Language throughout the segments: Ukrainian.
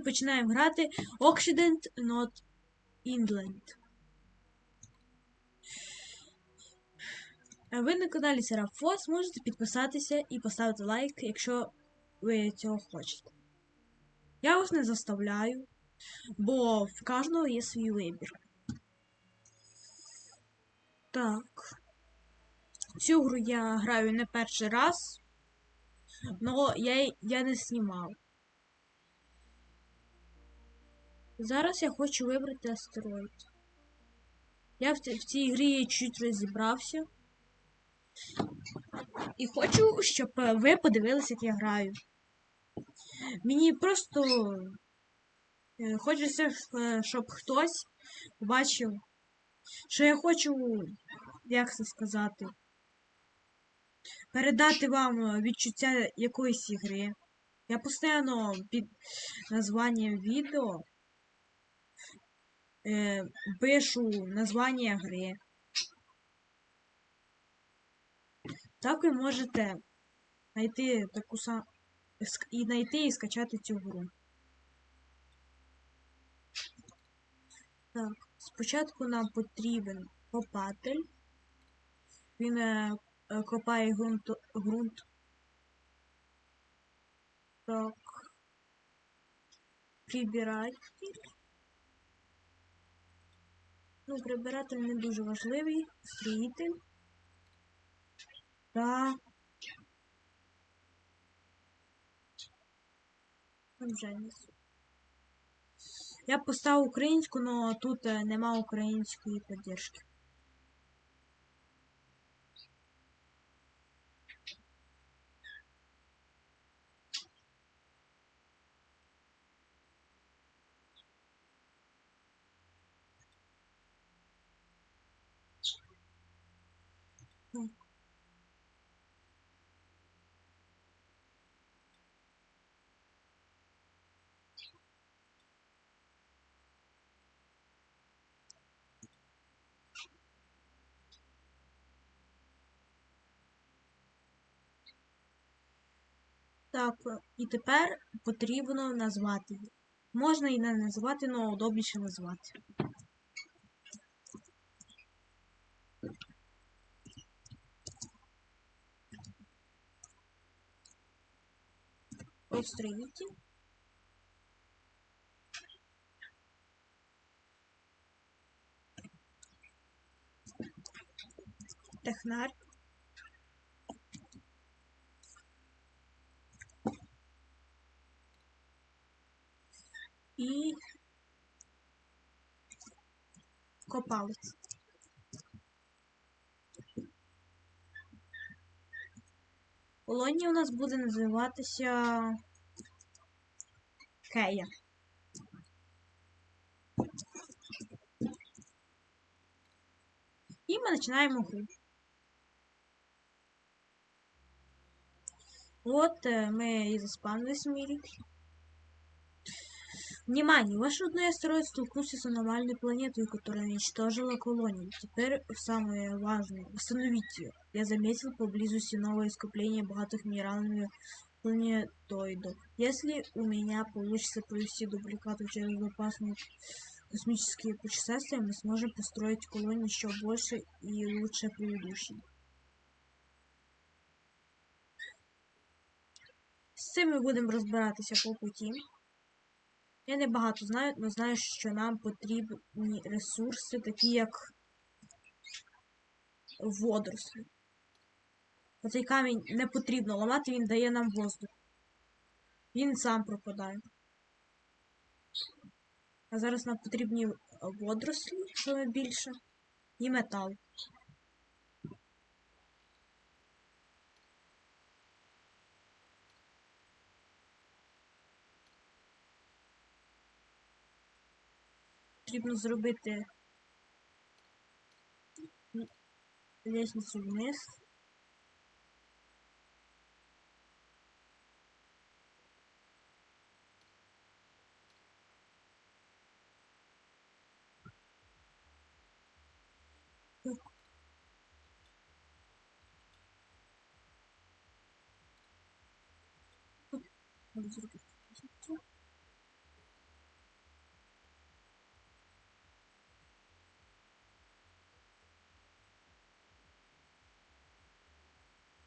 починаємо грати Occident Not England. А Ви на каналі Серафос можете підписатися і поставити лайк, якщо ви цього хочете. Я вас не заставляю, бо в кожного є свій вибір. Так. Цю гру я граю не перший раз, але я, я не знімав. Зараз я хочу вибрати астероїд. Я в, в цій грі чуть розібрався. І хочу, щоб е, ви подивилися, як я граю. Мені просто е, хочеться, е, щоб хтось бачив, що я хочу, як це сказати, передати вам відчуття якоїсь ігри. Я постійно під названням відео е, пишу названня гри. Так ви можете знайти таку саму і знайти і скачати цю гру. Так, спочатку нам потрібен копатель. Він е, е, копає ґрунт, ґрунт. Так. Прибиратель. Ну, прибиратель не дуже важливий. Строїтель. Та. Вже Я поставив українську, але тут е, нема української підтримки. Так, е, і тепер потрібно назвати. Можна і не назвати, але удобніше назвати. Устроитель. Технарь. і копалець. Колонія у нас буде називатися Кея. І ми починаємо гру. От е, ми і заспавнились в мірі. Внимание! Ваш родной астероид столкнулся с аномальной планетой, которая уничтожила колонию. Теперь самое важное — восстановить ее. Я заметил поблизости новое скопление богатых минералами планетоидов. Если у меня получится провести дубликатов через опасные космические путешествия, мы сможем построить колонию еще больше и лучше предыдущей. З цим ми будемо розбиратися по путі. Я не багато знаю, але знаю, що нам потрібні ресурси, такі як водорослі. Оцей камінь не потрібно ламати, він дає нам воздух. Він сам пропадає. А зараз нам потрібні водорослі, що більше, і метал. Потрібно зробити лестницю вниз. 어디로 가셨죠?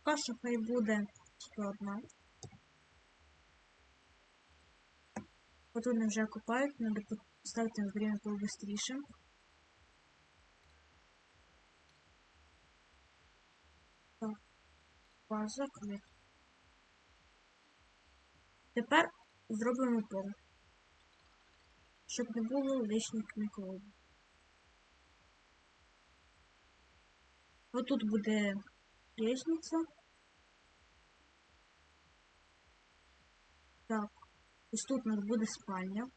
Каша хай буде ще одна. Потім вже копають, треба поставити на время побыстріше. Так, база, книг. Тепер зробимо пол. Щоб не було лишніх мікробів. Ось тут буде лестниця. Так, ось тут у нас буде спальня.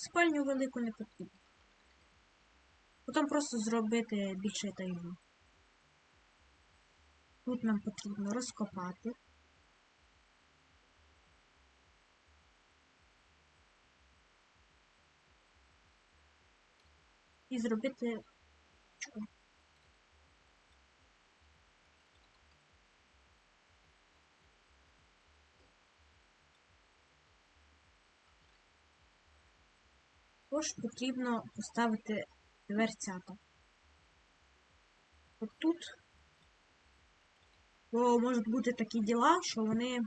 Спальню велику не потрібно. Потім просто зробити більше тайну. Тут нам потрібно розкопати. І зробити Також потрібно поставити дверцята. От тут Бо можуть бути такі діла, що вони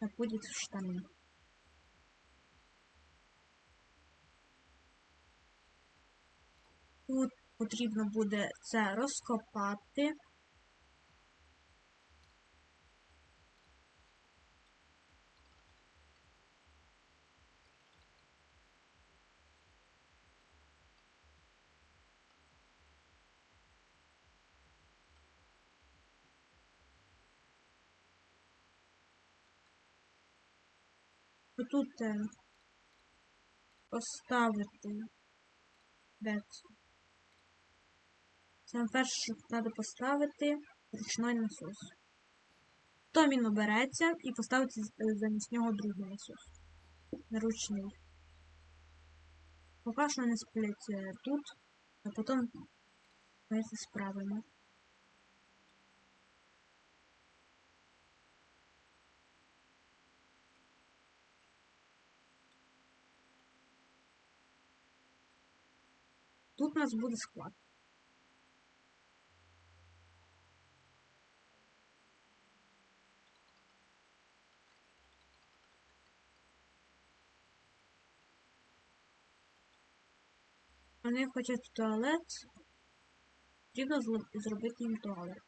находять в штани. Тут потрібно буде це розкопати. Тут е, поставити де це? Саме перше, що треба поставити ручний насос. Потім він обереться і поставити замість нього другий насос. Ручний. Поки що не сплять е, тут, а потім ми це справимо. У нас буде склад. Вони хочуть туалет. Потрібно зробити їм туалет.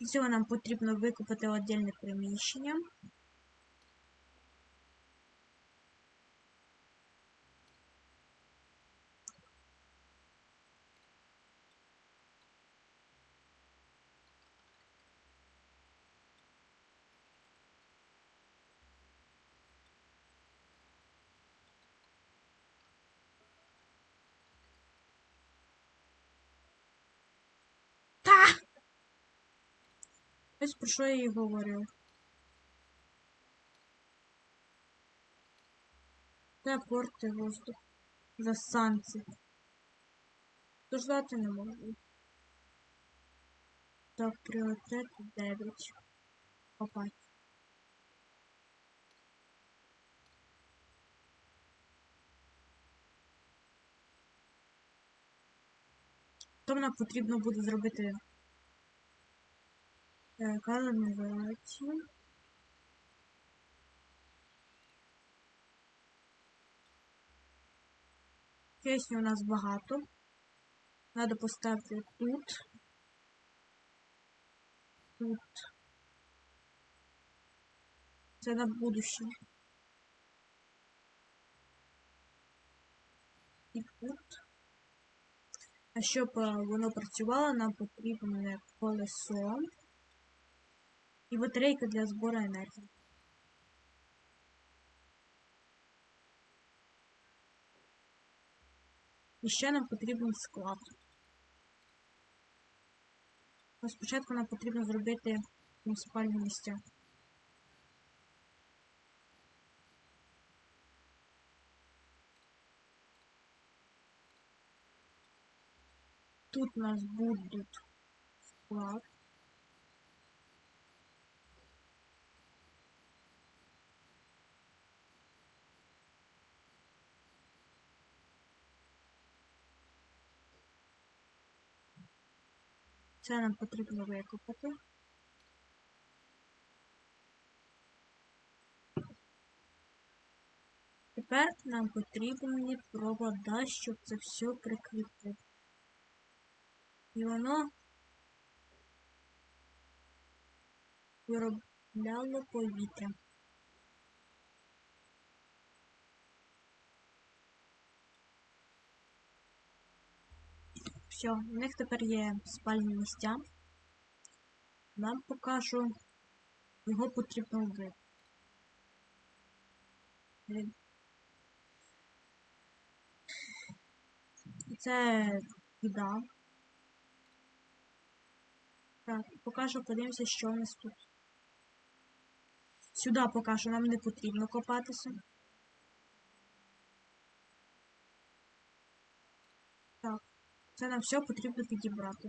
Для цього нам потрібно викупити віддільне приміщення. Ось про що я і говорю. Це порти воздух. За санкції. Ждати не можу. Так, пріоритет 9. Попать. То нам потрібно буде зробити каналізацію. Пісні у нас багато. Надо поставити тут. Тут. Це на будущее. І тут. А щоб воно працювало, нам потрібне колесо і батарейка для збору енергії. І ще нам потрібен склад. Но спочатку нам потрібно зробити муніципальні місця. Тут у нас будуть склад. Це нам потрібно викопати. Тепер нам потрібні провода, щоб це все прикріпити. І воно виробляло повітря. Все, у них тепер є спальні місця. Нам покажу, його потрібно вбити. Це біда. Так, покажу, подивимося, що у нас тут. Сюди покажу, нам не потрібно копатися. Так, це нам все потрібно підібрати.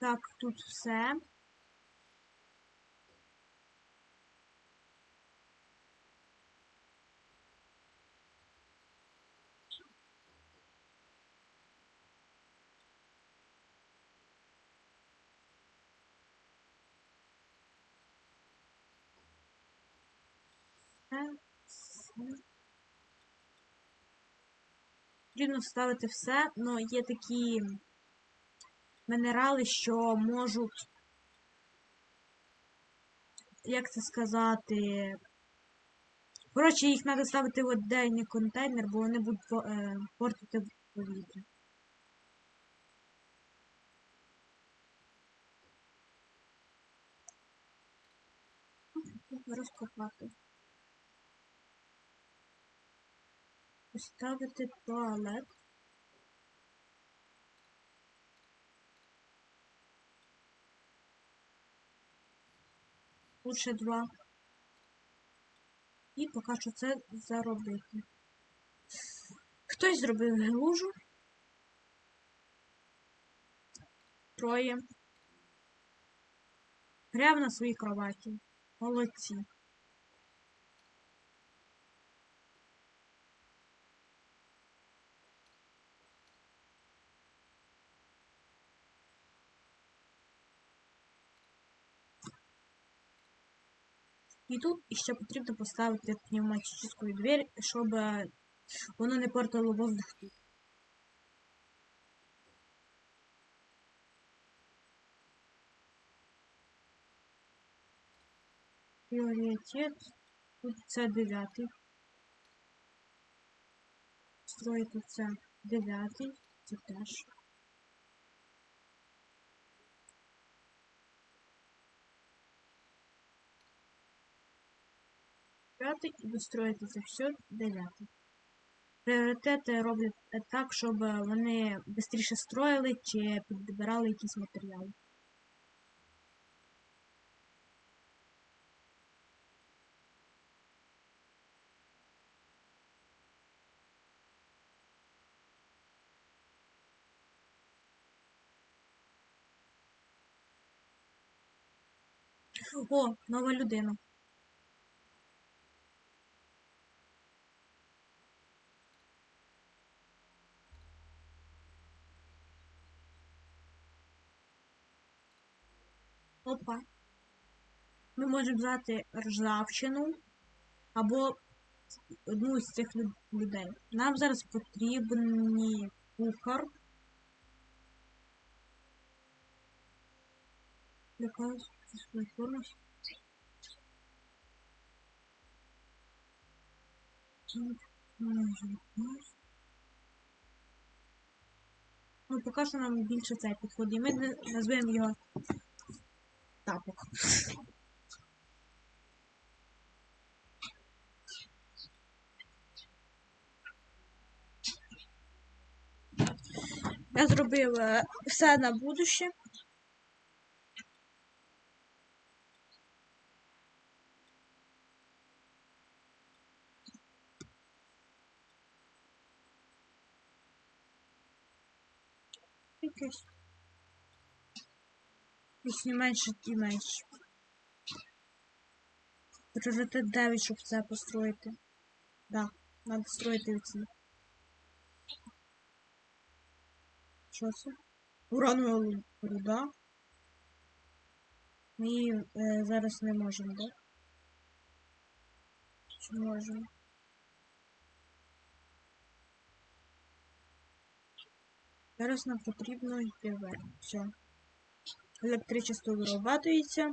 Так, тут все. Все, все. Потрібно вставити все, але є такі мінерали, що можуть, як це сказати. Коротше, їх треба ставити в отдельний контейнер, бо вони будуть е, портити повітря. Розкопати. Поставити туалет. Лучше два. І поки що це заробити. Хтось зробив лужу. Троє. Прямо на своїй кроваті. Молодці. І тут ще потрібно поставити пневматичну двері, щоб е, воно не портило воздух тут. Пріоритет. Тут це дев'ятий. Строїти це дев'ятий. Це теж. П'ятий і достроїти це все дев'ятий. Пріоритети роблять так, щоб вони швидше строїли чи підбирали якісь матеріали. О, нова людина. Опа. Ми можемо взяти ржавчину або одну з цих людей. Нам зараз потрібні кухар. Якась платформа. Ну, поки що нам більше цей підходить. Ми назвемо його тапок. Я зробив е, все на будуще. Якесь. Якщо менше, і менше. Пріоритет 9, щоб це построїти. Да, надо строїти оці. Що це? Уранова руда. Ми її е, зараз не можемо, да? Чи можемо? Зараз нам потрібно йти вверх. Все. Електричество вирабатується.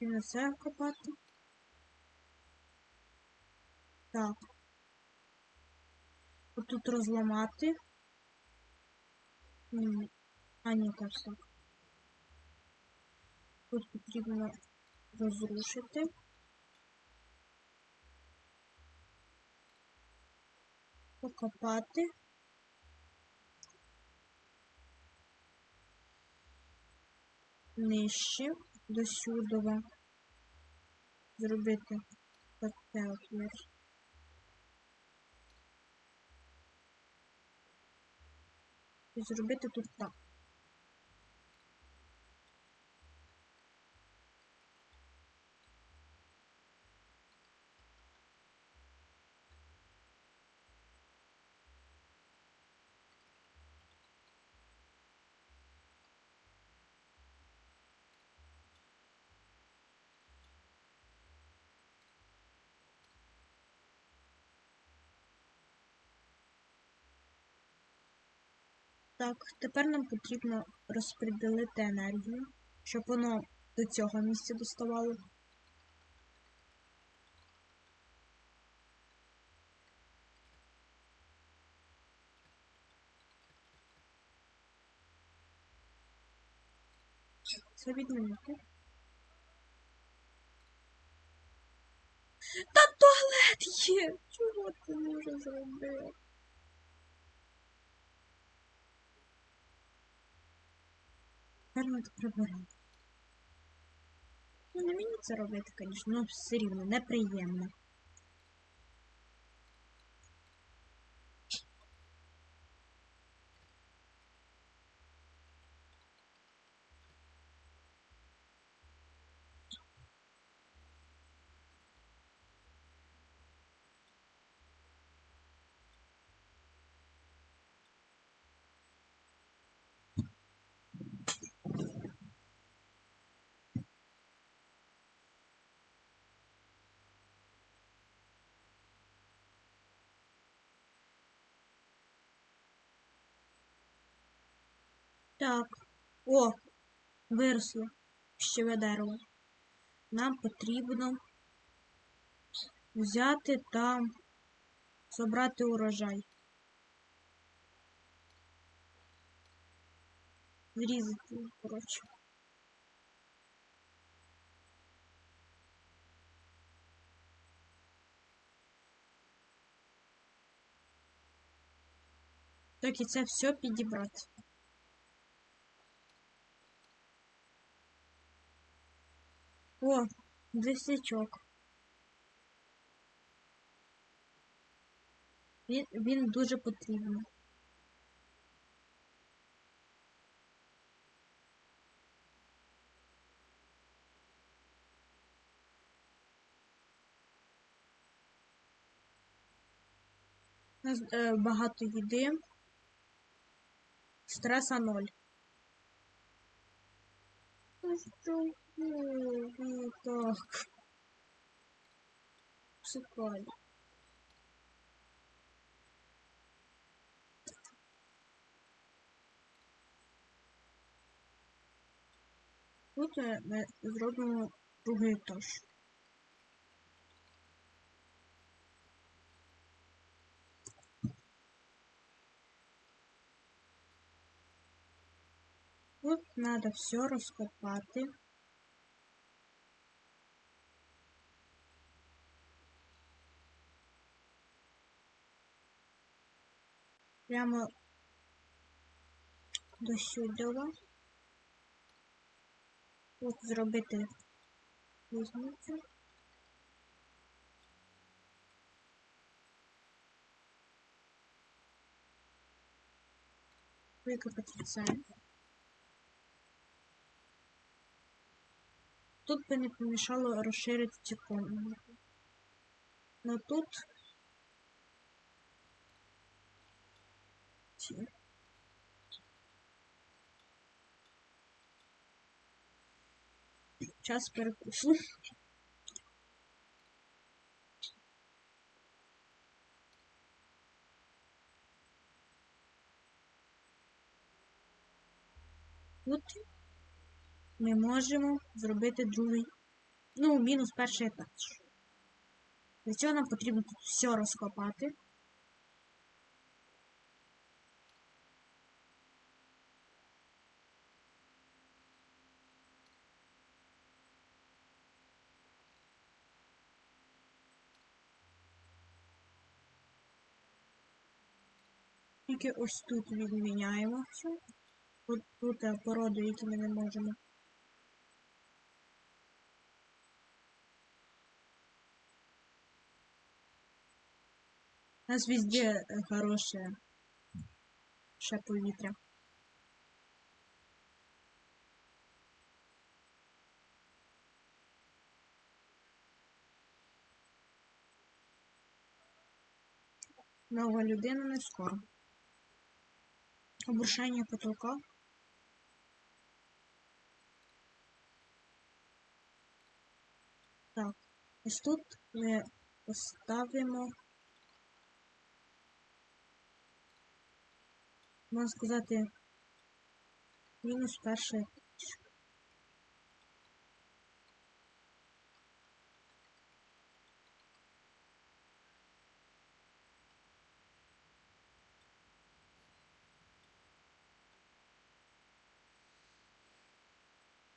І на це копати. Так. Тут розламати. А, ні, так, так. Тут потрібно розрушити. Покопати. Нижче до сюдова. Зробити таке отвір. І зробити тут так. Так, тепер нам потрібно розподілити енергію, щоб воно до цього місця доставало. Це відмінити. Та туалет є! Чого ти не вже зробив? Тепер надо прибирати. Ну, не мені це робити, звісно, ну все рівно неприємно. Так. О, виросло щеве дерево. Нам потрібно взяти та забрати урожай. Зрізати, коротше. Так, і це все підібрати. О, десячок. Він, він дуже е, багато їди. Стреса ноль. Ну так. Шикарно. Тут е, ми зробимо другий етаж. Тут надо все розкопати. Прямо до сюди. Тут зробити різницю. Викопати це. Тут би не помішало розширити цю комнату. Ну тут. Ці. Час перекусу. Тут ми можемо зробити другий, ну, мінус перший етаж. Для цього нам потрібно тут все розкопати. Тільки ось тут відміняємо все. Тут, тут е, породи, які ми не можемо. У нас везде е, хороше ще повітря. Нова людина не скоро. Обрушення потолка. Так, ось тут ми поставимо, можна сказати, мінус перший.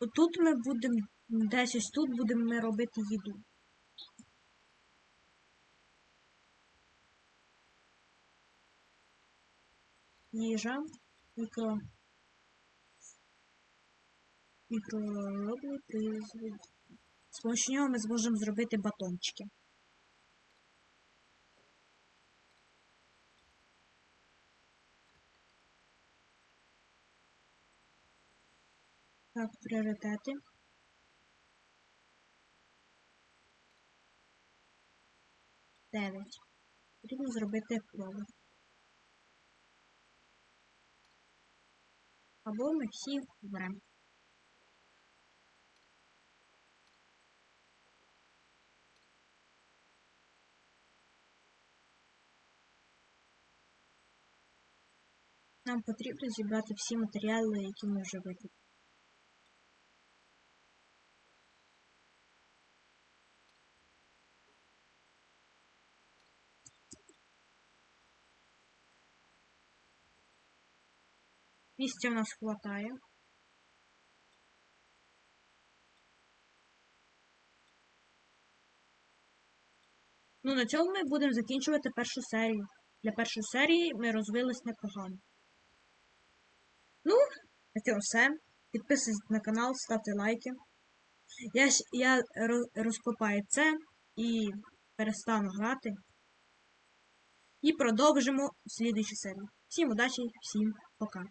Тут ми будемо, десь ось тут будемо ми робити їду. Їжа, мікро. Мікроробний призвід. З помощью нього ми зможемо зробити батончики. Так, пріоритети. Дев'ять. Потрібно зробити пробу. Або ми всі вмремо. Нам потрібно зібрати всі матеріали, які ми вже викупили. Місця у нас хватає. Ну, на цьому ми будемо закінчувати першу серію. Для першої серії ми розвились непогано. Ну, на цьому все. Підписуйтесь на канал, ставте лайки. Я я розкопаю це і перестану грати. І продовжимо в слідчій серії. Всім удачі, всім пока.